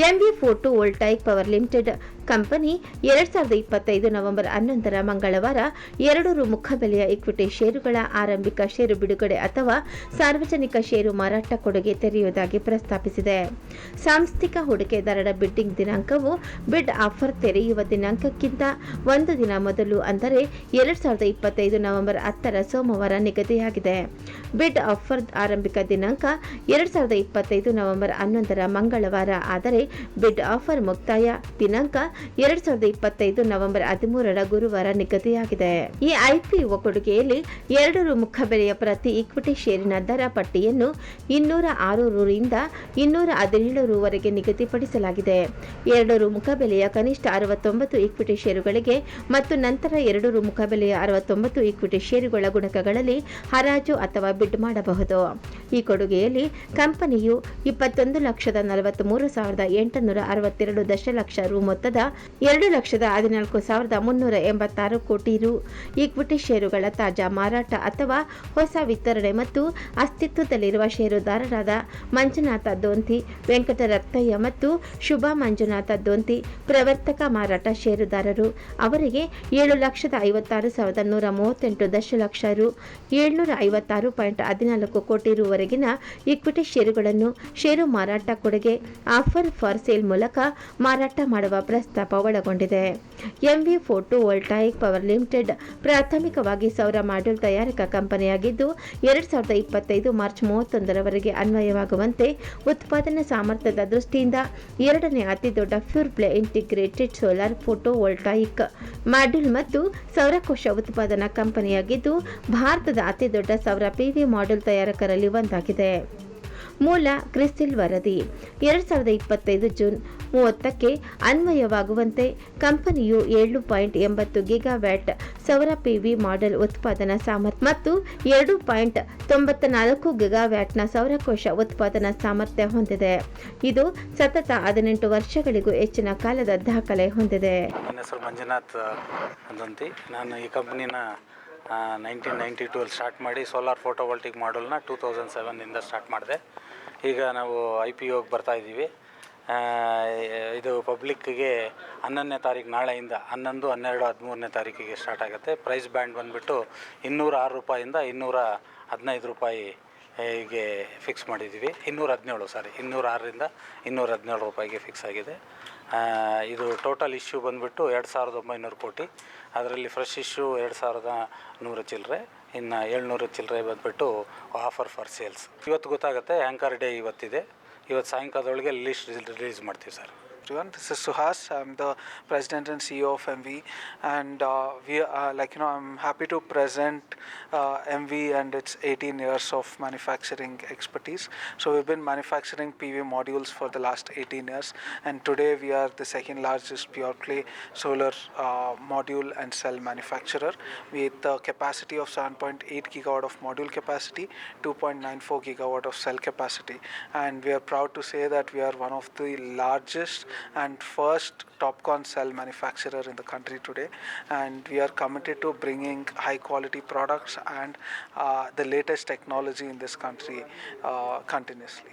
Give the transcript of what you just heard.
MV photovoltaic power limited company ಎರಡ್ ಸಾವಿರದ ಇಪ್ಪತ್ತೈದು ನವೆಂಬರ್ ಹನ್ನೊಂದರ ಮಂಗಳವಾರ ಎರಡು ರು ಮುಖಬೆಲೆಯ ಇಕ್ವಿಟಿ ಷೇರುಗಳ ಆರಂಭಿಕ ಷೇರು ಬಿಡುಗಡೆ ಅಥವಾ ಸಾರ್ವಜನಿಕ ಷೇರು ಮಾರಾಟ ಕೊಡುಗೆ ತೆರೆಯುವುದಾಗಿ ಪ್ರಸ್ತಾಪಿಸಿದೆ. ಸಾಂಸ್ಥಿಕ ಹೂಡಿಕೆದಾರರ ಬಿಡ್ಡಿಂಗ್ ದಿನಾಂಕವು ಬಿಡ್ ಆಫರ್ ತೆರೆಯುವ ದಿನಾಂಕಕ್ಕಿಂತ ಒಂದು ದಿನ ಮೊದಲು ಅಂದರೆ ಎರಡ್ ಸಾವಿರದ ಇಪ್ಪತ್ತೈದು ನವೆಂಬರ್ ಹತ್ತರ ಸೋಮವಾರ ನಿಗದಿಯಾಗಿದೆ. ಬಿಡ್ ಆಫರ್ ಆರಂಭಿಕ ದಿನಾಂಕ ಎರಡು ಸಾವಿರದ ಇಪ್ಪತ್ತೈದು ನವೆಂಬರ್ ಹನ್ನೊಂದರ ಮಂಗಳವಾರ. ಆದರೆ ಬಿಡ್ ಆಫರ್ ಮುಕ್ತಾಯ ದಿನಾಂಕ ಎರಡು ಸಾವಿರದ ಇಪ್ಪತ್ತೈದು ನವೆಂಬರ್ ಹದಿಮೂರರ ಗುರುವಾರ ನಿಗದಿಯಾಗಿದೆ. ಈ ಐಪಿಒ ಕೊಡುಗೆಯಲ್ಲಿ ಎರಡು ರು ಮುಖಬೆಲೆಯ ಪ್ರತಿ ಇಕ್ವಿಟಿ ಷೇರಿನ ದರ ಪಟ್ಟಿಯನ್ನು ಇನ್ನೂರ ಆರು ರಿಂದ ಇನ್ನೂರ ಹದಿನೇಳು ರುವರೆಗೆ ನಿಗದಿಪಡಿಸಲಾಗಿದೆ. ಎರಡು ರು ಮುಖಬೆಲೆಯ ಕನಿಷ್ಠ ಅರವತ್ತೊಂಬತ್ತು ಇಕ್ವಿಟಿ ಷೇರುಗಳಿಗೆ ಮತ್ತು ನಂತರ ಎರಡು ರು ಮುಖಬೆಲೆಯ ಅರವತ್ತೊಂಬತ್ತು ಇಕ್ವಿಟಿ ಷೇರುಗಳ ಗುಣಕಗಳಲ್ಲಿ ಹರಾಜು ಅಥವಾ ಬಿಡ್ ಮಾಡಬಹುದು. ಈ ಕೊಡುಗೆಯಲ್ಲಿ ಕಂಪನಿಯು ಇಪ್ಪತ್ತೊಂದು ಲಕ್ಷದ ನಲವತ್ತ್ಮೂರು ಸಾವಿರದ ಎಂಟುನೂರ ಅರವತ್ತೆರಡು ದಶಲಕ್ಷ ರು ಮೊತ್ತದ ಎರಡು ಲಕ್ಷದ ಹದಿನಾಲ್ಕು ಸಾವಿರದ ಮುನ್ನೂರ ಎಂಬತ್ತಾರು ಕೋಟಿ ರು ಈಕ್ವಿಟಿ ಷೇರುಗಳ ತಾಜಾ ಮಾರಾಟ ಅಥವಾ ಹೊಸ ವಿತರಣೆ ಮತ್ತು ಅಸ್ತಿತ್ವದಲ್ಲಿರುವ ಷೇರುದಾರರಾದ ಮಂಜುನಾಥ ದೋಂತಿ, ವೆಂಕಟರತ್ನಯ್ಯ ಮತ್ತು ಶುಭಾ ಮಂಜುನಾಥ ದೋಂತಿ, ಪ್ರವರ್ತಕ ಮಾರಾಟ ಷೇರುದಾರರು. ಅವರಿಗೆ ಏಳು ಲಕ್ಷದ ಐವತ್ತಾರು ಸಾವಿರದ ನೂರ ಮೂವತ್ತೆಂಟು ದಶಲಕ್ಷ ರು, ಏಳ್ನೂರ ಐವತ್ತಾರು ಪಾಯಿಂಟ್ ಹದಿನಾಲ್ಕು ಕೋಟಿ ರುವರೆಗಿನ ಇಕ್ವಿಟಿ ಷೇರುಗಳನ್ನು ಷೇರು ಮಾರಾಟ ಕೊಡುಗೆ ಆಫರ್ ಫಾರ್ ಸೇಲ್ ಮೂಲಕ ಮಾರಾಟ ಮಾಡುವ ಪ್ರಸ್ತಾಪ ಒಳಗೊಂಡಿದೆ. MV photo voltaic power limited ಪ್ರಾಥಮಿಕವಾಗಿ ಸೌರ ಮಾಡ್ಯೂಲ್ ತಯಾರಕ ಕಂಪನಿಯಾಗಿದ್ದು, ಎರಡ್ ಸಾವಿರದ ಇಪ್ಪತ್ತೈದು ಮಾರ್ಚ್ ಮೂವತ್ತೊಂದರವರೆಗೆ ಅನ್ವಯವಾಗುವಂತೆ ಉತ್ಪಾದನಾ ಸಾಮರ್ಥ್ಯದ ದೃಷ್ಟಿಯಿಂದ ಎರಡನೇ ಅತಿದೊಡ್ಡ pure play integrated solar photovoltaic module ಮತ್ತು ಸೌರಕೋಶ ಉತ್ಪಾದನಾ ಕಂಪನಿಯಾಗಿದ್ದು, ಭಾರತದ ಅತಿದೊಡ್ಡ ಸೌರ ಪಿವಿ ಮಾಡ್ಯೂಲ್ ತಯಾರಕರಲ್ಲಿ ಒಂದಾಗಿದೆ. ಮೂಲ ಕ್ರಿಸ್ಟಿಲ್ ವರದಿ. ಎರಡು ಸಾವಿರದ ಇಪ್ಪತ್ತೈದು ಜೂನ್ ಮೂವತ್ತಕ್ಕೆ ಅನ್ವಯವಾಗುವಂತೆ ಕಂಪನಿಯು ಏಳು ಪಾಯಿಂಟ್ ಎಂಬತ್ತು ಗಿಗಾವ್ಯಾಟ್ ಸೌರ ಪಿವಿ ಮಾಡೆಲ್ ಉತ್ಪಾದನಾ ಸಾಮರ್ಥ್ಯ ಮತ್ತು ಎರಡು ಪಾಯಿಂಟ್ ತೊಂಬತ್ತ ನಾಲ್ಕು ಗಿಗಾವ್ಯಾಟ್ನ ಸೌರಕೋಶ ಉತ್ಪಾದನಾ ಸಾಮರ್ಥ್ಯ ಹೊಂದಿದೆ. ಇದು ಸತತ ಹದಿನೆಂಟು ವರ್ಷಗಳಿಗೂ ಹೆಚ್ಚಿನ ಕಾಲದ ದಾಖಲೆ ಹೊಂದಿದೆ. ನನ್ನ ಹೆಸರು ಮಂಜುನಾಥ್ ನಾನು ಈ ನೈನ್ಟೀನ್ ನೈಂಟಿ ಟೂಲ್ಲಿ ಸ್ಟಾರ್ಟ್ ಮಾಡಿ ಸೋಲಾರ್ ಫೋಟೋವೋಲ್ಟಿಕ್ ಮಾಡಲ್ನ ಟೂ ತೌಸಂಡ್ ಸೆವೆನಿಂದ ಸ್ಟಾರ್ಟ್ ಮಾಡಿದೆ. ಈಗ ನಾವು ಐ ಪಿ ಓಗೆ ಬರ್ತಾಯಿದ್ದೀವಿ ಇದು ಪಬ್ಲಿಕ್ಕಿಗೆ ಹನ್ನೊಂದನೇ ತಾರೀಕು ನಾಳೆಯಿಂದ ಹನ್ನೊಂದು, ಹನ್ನೆರಡು, ಹದಿಮೂರನೇ ತಾರೀಕಿಗೆ ಸ್ಟಾರ್ಟ್ ಆಗುತ್ತೆ. ಪ್ರೈಸ್ ಬ್ಯಾಂಡ್ ಬಂದುಬಿಟ್ಟು ಇನ್ನೂರ ಆರು ರೂಪಾಯಿಂದ ಇನ್ನೂರ ಹದಿನೈದು ರೂಪಾಯಿ ಹೀಗೆ ಫಿಕ್ಸ್ ಮಾಡಿದ್ದೀವಿ. ಇನ್ನೂರ ಹದಿನೇಳು ಸಾರಿ ಇನ್ನೂರ ಆರರಿಂದ ಇನ್ನೂರ ಹದಿನೇಳು ರೂಪಾಯಿಗೆ ಫಿಕ್ಸ್ ಆಗಿದೆ. ಇದು ಟೋಟಲ್ ಇಶ್ಯೂ ಬಂದುಬಿಟ್ಟು ಎರಡು ಸಾವಿರದ ಒಂಬೈನೂರು ಕೋಟಿ. ಅದರಲ್ಲಿ ಫ್ರೆಶ್ ಇಶ್ಯೂ ಎರಡು ಸಾವಿರದ ನೂರು ಚಿಲ್ಲರೆ ಇನ್ನು ಏಳ್ನೂರು ಚಿಲ್ಲರೆ ಬಂದುಬಿಟ್ಟು ಆಫರ್ ಫಾರ್ ಸೇಲ್ಸ್ ಇವತ್ತು ಗೊತ್ತಾಗುತ್ತೆ ಆ್ಯಂಕರ್ ಡೇ ಇವತ್ತಿದೆ. ಇವತ್ತು ಸಾಯಂಕಾಲದೊಳಗೆ ಲಿಸ್ಟ್ ರಿಲೀಸ್ ಮಾಡ್ತೀವಿ sir. Everyone. This is Suhas. I'm the president and CEO of MV, and uh, we uh, like you know I'm happy to present uh, MV and its 18 years of manufacturing expertise. So we've been manufacturing PV modules for the last 18 years, and today we are the second largest pure play solar uh, module and cell manufacturer with a capacity of 7.8 gigawatt of module capacity, 2.94 gigawatt of cell capacity, and we are proud to say that we are one of the largest and first TopCon cell manufacturer in the country today, and we are committed to bringing high quality products and uh, the latest technology in this country uh, continuously.